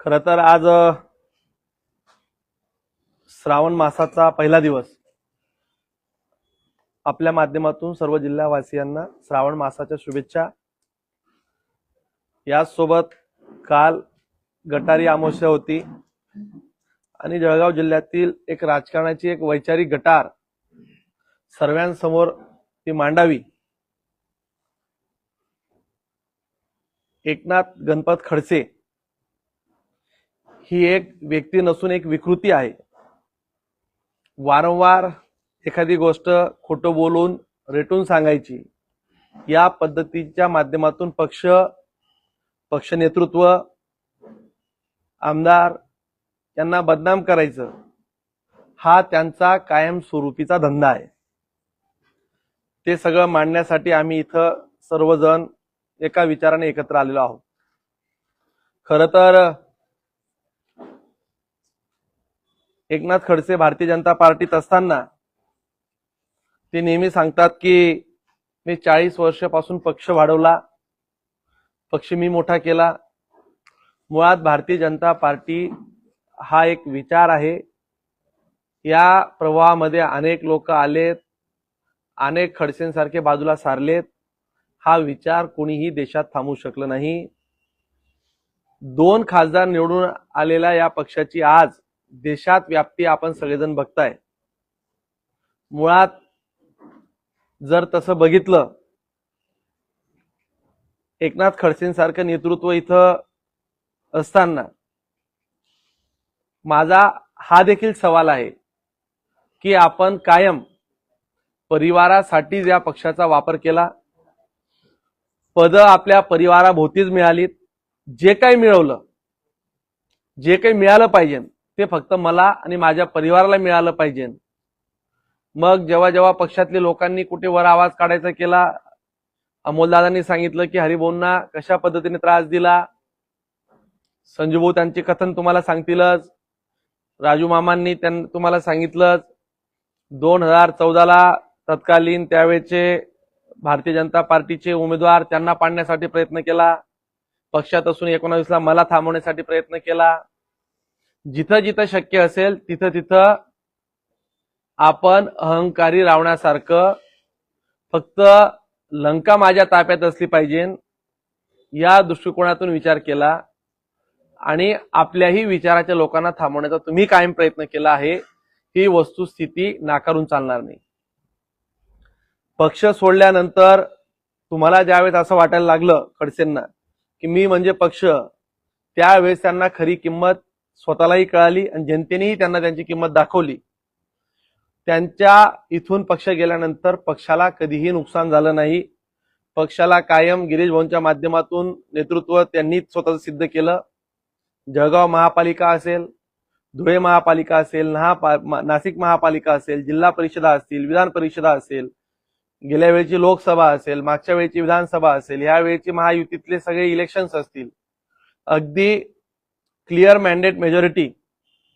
खर तर आज श्रावण मासाचा पहिला दिवस. आपल्या माध्यमातून सर्व जिल्हावासियांना श्रावण मासाच्या शुभेच्छा. याचसोबत काल गटारी अमावस्या होती आणि जळगाव जिल्ह्यातील एक राजकारणाची एक वैचारिक गटार सर्वांसमोर ती मांडावी. एकनाथ गणपत खडसे ही एक व्यक्ती नसून एक विकृती आहे. वारंवार एखादी गोष्ट खोटं बोलून रेटून सांगायची या पद्धतीच्या माध्यमातून पक्ष पक्ष नेतृत्व आमदार यांना बदनाम करायचं हा त्यांचा कायमस्वरूपीचा धंदा आहे. ते सगळं मांडण्यासाठी आम्ही इथं सर्वजण एका विचाराने एकत्र आलेलो आहोत. खरं तर एकनाथ खडसे भारतीय जनता पार्टीत असताना ते नेहमी सांगतात की मी चाळीस वर्षापासून पक्ष वाढवला पक्ष मी मोठा केला. मुळात भारतीय जनता पार्टी हा एक विचार आहे. या प्रवाहामध्ये अनेक लोक आलेत अनेक खडसेंसारखे बाजूला सारलेत. हा विचार कोणीही देशात थांबू शकलं नाही. दोन खासदार निवडून आलेल्या या पक्षाची आज देशात व्याप्ती आपण सगळेजण बघताय. मुळात जर तसं बघितलं एकनाथ खडसेंसारखं नेतृत्व इथं असताना माझा हा देखील सवाल आहे की आपण कायम परिवारासाठीच या पक्षाचा वापर केला पद आपल्या परिवाराभोवतीच मिळालीत जे काही मिळवलं जे काही मिळालं पाहिजे ते फक्त मला आणि माझ्या परिवाराला मिळालं पाहिजे. मग जेव्हा जेव्हा पक्षातल्या लोकांनी कुठे वर आवाज काढायचा केला अमोलदादांनी सांगितलं की हरिभाऊंना कशा पद्धतीने त्रास दिला? संजूभाऊ त्यांचे कथन तुम्हाला सांगतीलच. राजू मामांनी त्यां तुम्हाला सांगितलंच. दोन हजार चौदाला तत्कालीन त्यावेळेचे भारतीय जनता पार्टीचे उमेदवार त्यांना पाडण्यासाठी प्रयत्न केला. पक्षात असून एकोणावीसला मला थांबवण्यासाठी प्रयत्न केला. जिथं जिथं शक्य असेल तिथं तिथं आपण अहंकारी रावण्यासारखं फक्त लंका माझ्या ताब्यात असली पाहिजे या दृष्टिकोनातून विचार केला आणि आपल्याही विचाराच्या लोकांना थांबवण्याचा तुम्ही कायम प्रयत्न केला आहे ही वस्तुस्थिती नाकारून चालणार नाही. पक्ष सोडल्यानंतर तुम्हाला ज्यावेळेस असं वाटायला लागलं खडसेंना की मी म्हणजे पक्ष त्यावेळेस त्यांना खरी किंमत स्वतःलाही कळाली आणि जनतेनेही त्यांना त्यांची किंमत दाखवली. त्यांच्या इथून पक्ष गेल्यानंतर पक्षाला कधीही नुकसान झालं नाही. पक्षाला कायम गिरीश भाऊंच्या माध्यमातून नेतृत्व त्यांनीच स्वतःच सिद्ध केलं. जळगाव महापालिका असेल धुळे महापालिका असेल नहा नाशिक महापालिका असेल जिल्हा परिषदा असतील विधान परिषदा असेल गेल्या वेळची लोकसभा असेल मागच्या वेळची विधानसभा असेल ह्या वेळची महायुतीतले सगळे इलेक्शन्स असतील. अगदी क्लिअर मॅन्डेट मेजॉरिटी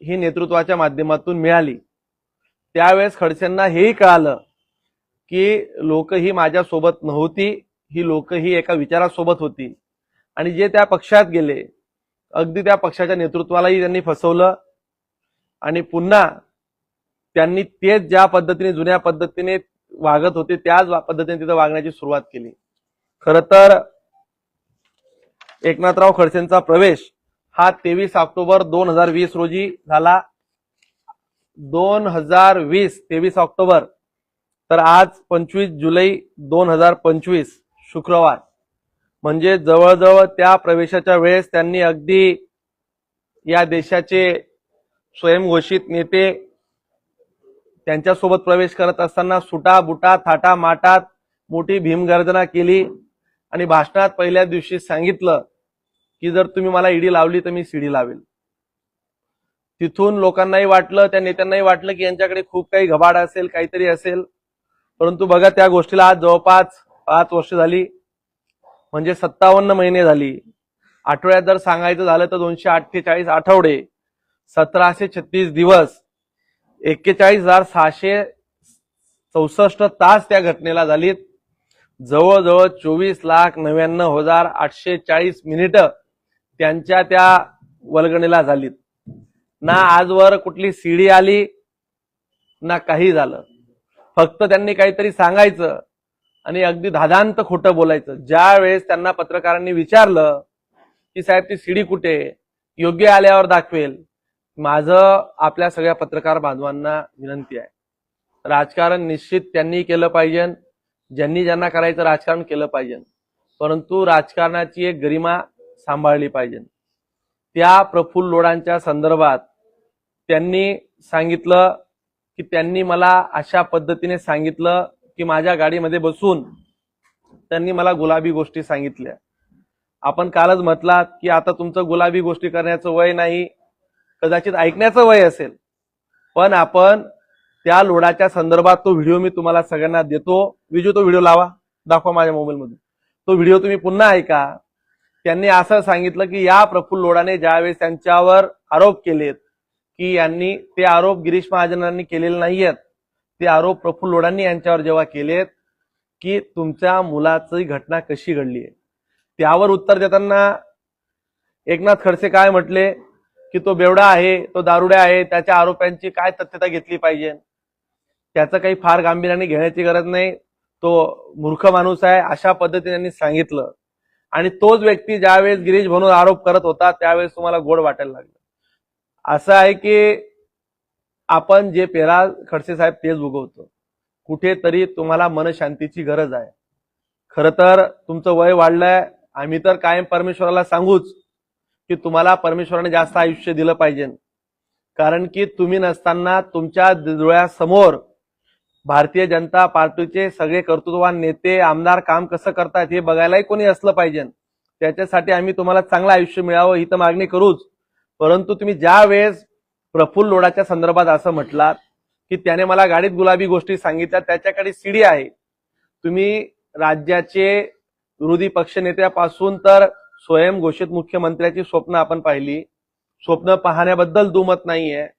ही नेतृत्वाच्या माध्यमातून मिळाली. त्यावेळेस खडसेंना हेही कळालं की लोक ही माझ्यासोबत नव्हती ही लोक ही एका विचारासोबत होती. आणि जे त्या पक्षात गेले अगदी त्या पक्षाच्या नेतृत्वालाही त्यांनी फसवलं. आणि पुन्हा त्यांनी तेच ज्या पद्धतीने जुन्या पद्धतीने वागत होते त्याच पद्धतीने तिथं वागण्याची सुरुवात केली. खर तर एकनाथराव खडसेंचा प्रवेश हा तेवीस ऑक्टोबर दोन हजार वीस रोजी झाला. दोन हजार वीस तेवीस ऑक्टोबर. तर आज पंचवीस जुलै दोन हजार पंचवीस शुक्रवार. म्हणजे जवळजवळ त्या प्रवेशाच्या वेळेस त्यांनी अगदी या देशाचे स्वयंघोषित नेते त्यांच्यासोबत प्रवेश करत असताना सुटा बुटा थाटा माटात मोठी भीमगर्जना केली. आणि भाषणात पहिल्या दिवशी सांगितलं की जर तुम्ही मला ईडी लावली तर मी सीडी लावेल. तिथून लोकांनाही वाटलं त्या नेत्यांनाही वाटलं की यांच्याकडे खूप काही घबाड असेल काहीतरी असेल. परंतु बघा त्या गोष्टीला आज जवळपास पाच वर्ष झाली. म्हणजे सत्तावन्न महिने झाली. आठवड्यात जर सांगायचं झालं तर दोनशे अठ्ठेचाळीस आठवडे सतराशे छत्तीस दिवस एक्केचाळीस हजार सहाशे चौसष्ट तास त्या घटनेला झालीत. जवळजवळ चोवीस लाख नव्याण्णव हजार आठशे चाळीस मिनिटं त्यांच्या त्या वलगणीला झालीत. ना आजवर कुठली सीडी आली ना काही झालं. फक्त त्यांनी काहीतरी सांगायचं आणि अगदी धादांत खोटं बोलायचं. ज्या वेळेस त्यांना पत्रकारांनी विचारलं की साहेब ती सीडी कुठे? योग्य आल्यावर दाखवेल. माझं आपल्या सगळ्या पत्रकार बांधवांना विनंती आहे. राजकारण निश्चित त्यांनी केलं पाहिजे ज्यांनी ज्यांना करायचं राजकारण केलं पाहिजे. परंतु राजकारणाची एक गरिमा सांभाळली पाहिजे. त्या प्रफुल्ल लोडांच्या संदर्भात त्यांनी सांगितलं की त्यांनी मला अशा पद्धतीने सांगितलं की माझ्या गाडीमध्ये बसून त्यांनी मला गुलाबी गोष्टी सांगितल्या. आपण कालच म्हटलात की आता तुमचं गुलाबी गोष्टी करण्याचं वय नाही कदाचित ऐकण्याचं वय असेल. पण आपण त्या लोडाच्या संदर्भात तो व्हिडिओ मी तुम्हाला सगळ्यांना देतो. विजू तो व्हिडिओ लावा. दाखवा माझ्या मोबाईलमध्ये. तो व्हिडिओ तुम्ही पुन्हा ऐका. त्यांनी असं सांगितलं की या प्रफुल्ल लोडाने ज्यावेळेस त्यांच्यावर आरोप केलेत की यांनी ते आरोप गिरीश महाजनांनी केलेले नाहीयेत ते आरोप प्रफुल्ल लोडांनी यांच्यावर जेव्हा केलेत की तुमच्या मुलाची घटना कशी घडली आहे? त्यावर उत्तर देताना एकनाथ खडसे काय म्हटले की तो बेवडा आहे तो दारुड्या आहे त्याच्या आरोपांची काय तथ्यता घेतली पाहिजे? त्याचं काही फार गांभीर्याने घेण्याची गरज नाही. तो मूर्ख माणूस आहे अशा पद्धतीने सांगितलं. आणि तोच व्यक्ती ज्यावेळेस गिरीश म्हणून आरोप करत होता त्यावेळेस तुम्हाला गोड वाटायला लागलं. असं आहे की आपण जे पेरा खडसे साहेब तेच उगवतो कुठेतरी तुम्हाला मनशांतीची गरज आहे. खरं तर तुमचं वय वाढलंय. आम्ही तर कायम परमेश्वराला सांगूच की तुम्हाला परमेश्वराने जास्त आयुष्य दिलं पाहिजे. कारण की तुम्ही नसताना तुमच्या डोळ्यासमोर भारतीय जनता पार्टीचे सगळे कर्तृत्ववान नेते आमदार काम कसं करतात हे बघायलाही कोणी असलं पाहिजे. त्याच्यासाठी आम्ही तुम्हाला चांगलं आयुष्य मिळावं ही तर मागणी करूच. परंतु तुम्ही ज्या वेळेस प्रफुल्ल लोडाच्या संदर्भात असं म्हटलात की त्याने मला गाडीत गुलाबी गोष्टी सांगितल्या त्याच्याकडे सीडी आहे. तुम्ही राज्याचे विरोधी पक्षनेत्यापासून तर स्वयंघोषित मुख्यमंत्र्याची स्वप्न आपण पाहिली. स्वप्न पाहण्याबद्दल दुमत नाहीये.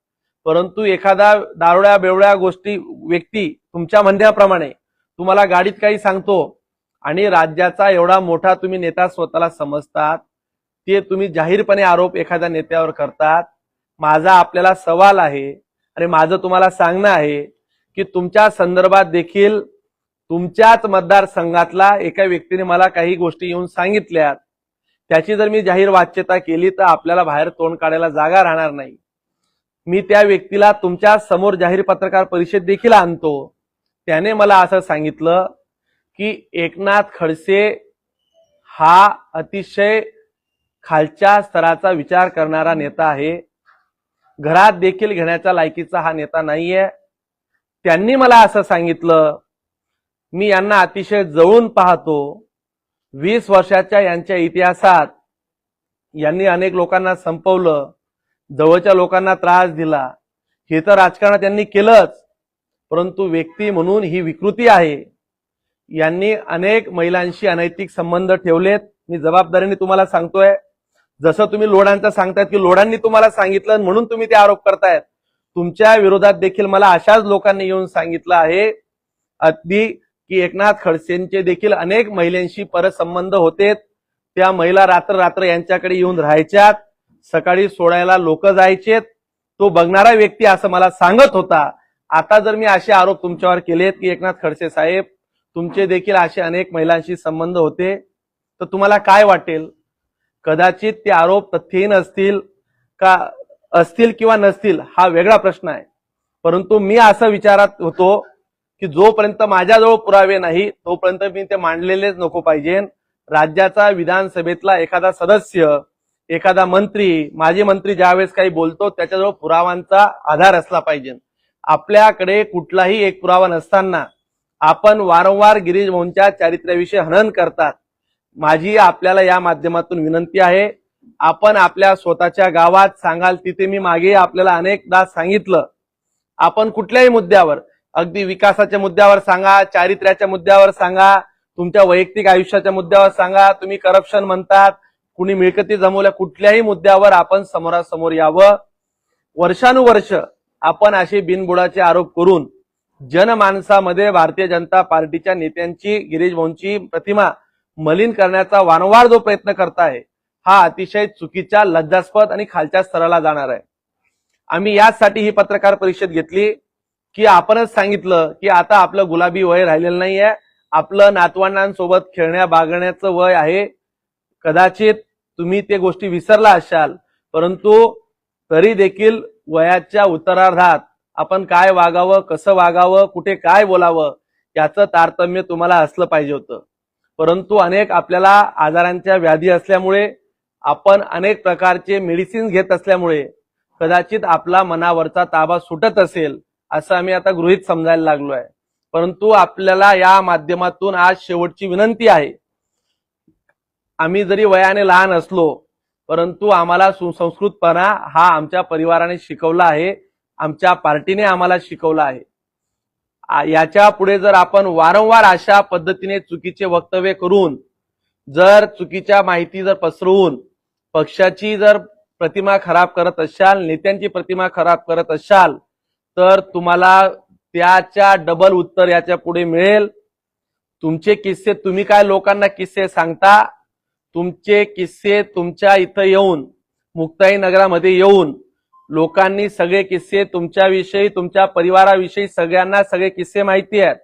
परंतु एखादा दारुड्या बेवड्या गोष्टी व्यक्ती तुमच्या म्हणण्याप्रमाणे तुम्हाला गाडीत काही सांगतो आणि राज्याचा एवढा मोठा तुम्ही नेता स्वतःला समजतात ते तुम्ही जाहीरपणे आरोप एखाद्या नेत्यावर करतात माझा आपल्याला सवाल आहे आणि माझं तुम्हाला सांगणं आहे की तुमच्या संदर्भात देखील तुमच्याच मतदारसंघातला एका व्यक्तीने मला काही गोष्टी येऊन सांगितल्यात त्याची जर मी जाहीर वाच्यता केली तर आपल्याला बाहेर तोंड काढायला जागा राहणार नाही. मी त्या व्यक्तीला तुमच्यासमोर जाहीर पत्रकार परिषद देखील आणतो. त्याने मला असं सांगितलं की एकनाथ खडसे हा अतिशय खालच्या स्तराचा विचार करणारा नेता आहे. घरात देखील घेण्याच्या लायकीचा हा नेता नाहीये. त्यांनी मला असं सांगितलं मी यांना अतिशय जवळून पाहतो. वीस वर्षाच्या यांच्या इतिहासात यांनी अनेक लोकांना संपवलं. जवळच्या लोकांना त्रास दिला हे तर राजकारणात त्यांनी केलंच परंतु व्यक्ती म्हणून ही विकृती आहे. यांनी अनेक महिलांशी अनैतिक संबंध ठेवलेत. मी जबाबदारीने तुम्हाला सांगतोय जसं तुम्ही लोडांचं सांगतायत की लोडांनी तुम्हाला सांगितलं म्हणून तुम्ही ते आरोप करतायत. तुमच्या विरोधात देखील मला अशाच लोकांनी येऊन सांगितलं आहे. अगदी की एकनाथ खडसेंचे देखील अनेक महिलांशी परसंबंध होते त्या महिला रात्र रात्र यांच्याकडे येऊन राहायच्यात. सकाळी सोडायला लोक जायचेत. तो बघणारा व्यक्ती असं मला सांगत होता. आता जर मी असे आरोप तुमच्यावर केलेत की एकनाथ खडसे साहेब तुमचे देखील असे अनेक महिलांशी संबंध होते तर तुम्हाला काय वाटेल? कदाचित ते आरोप तथ्यहीन असतील का असतील किंवा नसतील हा वेगळा प्रश्न आहे. परंतु मी असं विचारात होतो की जोपर्यंत माझ्याजवळ पुरावे नाही तोपर्यंत मी ते मांडलेलेच नको पाहिजे. राज्याचा विधानसभेतला एखादा सदस्य एखादा मंत्री माजी मंत्री ज्यावेळेस काही बोलतो त्याच्याजवळ पुरावांचा आधार असला पाहिजे. आपल्याकडे कुठलाही एक पुरावा नसताना आपण वारंवार गिरीश भाऊंच्या चारित्र्याविषयी हनन करतात. माझी आपल्याला या माध्यमातून विनंती आहे आपण आपल्या स्वतःच्या गावात सांगाल तिथे मी मागे आपल्याला अनेकदा सांगितलं. आपण कुठल्याही मुद्द्यावर अगदी विकासाच्या मुद्द्यावर सांगा चारित्र्याच्या मुद्द्यावर सांगा तुमच्या वैयक्तिक आयुष्याच्या मुद्द्यावर सांगा तुम्ही करप्शन म्हणतात कुणी मिळकती जमवल्या कुठल्याही मुद्द्यावर आपण समोरासमोर यावं. वर्षानुवर्ष आपण असे बिनबुडाचे आरोप करून जनमानसामध्ये भारतीय जनता पार्टीच्या नेत्यांची गिरीश भाऊंची प्रतिमा मलिन करण्याचा वारंवार जो प्रयत्न करताय हा अतिशय चुकीच्या लज्जास्पद आणि खालच्या स्तराला जाणार आहे. आम्ही याचसाठी ही पत्रकार परिषद घेतली की आपणच सांगितलं की आता आपलं गुलाबी वय राहिलेलं नाहीये. आपलं नातवंडांसोबत खेळण्या बागण्याचं वय आहे. कदाचित तुम्ही ते गोष्टी विसरला असाल परंतु तरी देखील वयाच्या उत्तरार्धात आपण काय वागावं कसं वागावं कुठे काय बोलावं याचं तारतम्य तुम्हाला असलं पाहिजे होतं. परंतु अनेक आपल्याला आजारांच्या व्याधी असल्यामुळे आपण अनेक प्रकारचे मेडिसिन घेत असल्यामुळे कदाचित आपला मनावरचा ताबा सुटत असेल असं आम्ही आता गृहित समजायला लागलो आहे परंतु आपल्याला या माध्यमातून आज शेवटची विनंती आहे आम्ही जरी वयाने लहान असलो परंतु आम्हाला सुसंस्कृतपणा हा आमच्या परिवाराने शिकवला आहे आमच्या पार्टीने आम्हाला शिकवला आहे. याच्यापुढे जर आपण वारंवार अशा पद्धतीने चुकीचे वक्तव्य करून जर चुकीच्या माहिती जर पसरवून पक्षाची जर प्रतिमा खराब करत असाल नेत्यांची प्रतिमा खराब करत असाल तर तुम्हाला त्याच्या डबल उत्तर याच्यापुढे मिळेल. तुमचे किस्से तुम्ही काय लोकांना किस्से सांगता तुमचे किस्से तुमच्या इथं येऊन मुक्ताई नगरामध्ये येऊन लोकांनी सगळे किस्से तुमच्याविषयी तुमच्या परिवाराविषयी सगळ्यांना सगळे किस्से माहिती आहेत.